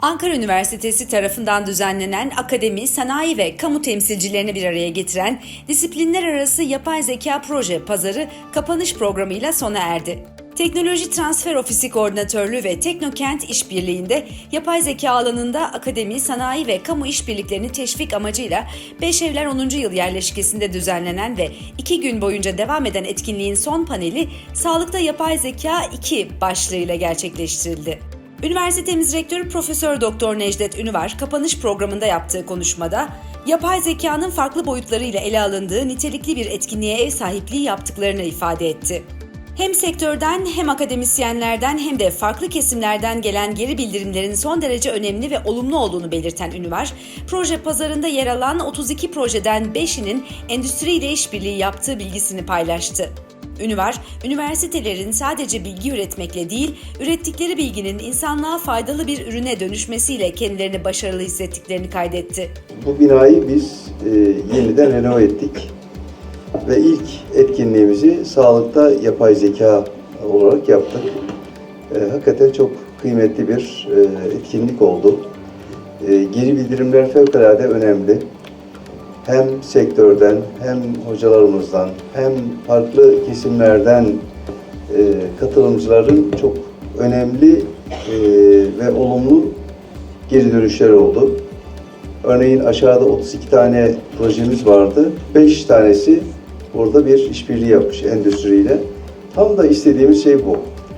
Ankara Üniversitesi tarafından düzenlenen akademi, sanayi ve kamu temsilcilerini bir araya getiren disiplinler arası yapay zeka proje pazarı kapanış programıyla sona erdi. Teknoloji Transfer Ofisi Koordinatörlüğü ve Teknokent İşbirliği'nde yapay zeka alanında akademi, sanayi ve kamu işbirliklerini teşvik amacıyla Beşevler 10. yıl yerleşkesinde düzenlenen ve iki gün boyunca devam eden etkinliğin son paneli Sağlıkta Yapay Zeka 2 başlığıyla gerçekleştirildi. Üniversitemiz Rektörü Profesör Doktor Necdet Ünüvar kapanış programında yaptığı konuşmada yapay zekanın farklı boyutlarıyla ele alındığı nitelikli bir etkinliğe ev sahipliği yaptıklarını ifade etti. Hem sektörden hem akademisyenlerden hem de farklı kesimlerden gelen geri bildirimlerin son derece önemli ve olumlu olduğunu belirten Ünüvar, proje pazarında yer alan 32 projeden 5'inin endüstriyle işbirliği yaptığı bilgisini paylaştı. Ünüvar, üniversitelerin sadece bilgi üretmekle değil, ürettikleri bilginin insanlığa faydalı bir ürüne dönüşmesiyle kendilerini başarılı hissettiklerini kaydetti. Bu binayı biz e, yeniden renove ettik ve ilk etkinliğimizi sağlıkta yapay zeka olarak yaptık. E, hakikaten çok kıymetli bir e, etkinlik oldu. E, geri bildirimler fevkalade önemli. Hem sektörden, hem hocalarımızdan, hem farklı kesimlerden e, katılımcıların çok önemli e, ve olumlu geri dönüşler oldu. Örneğin aşağıda 32 tane projemiz vardı. 5 tanesi burada bir işbirliği yapmış endüstriyle. Tam da istediğimiz şey bu.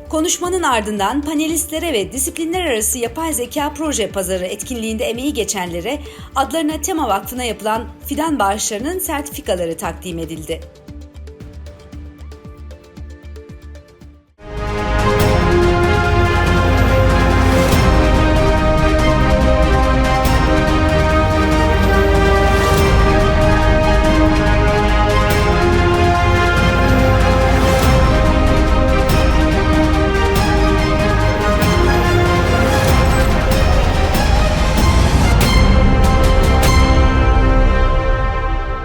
Konuşmanın ardından panelistlere ve disiplinler arası yapay zeka proje pazarı etkinliğinde emeği geçenlere adlarına Tema Vakfı'na yapılan fidan bağışlarının sertifikaları takdim edildi.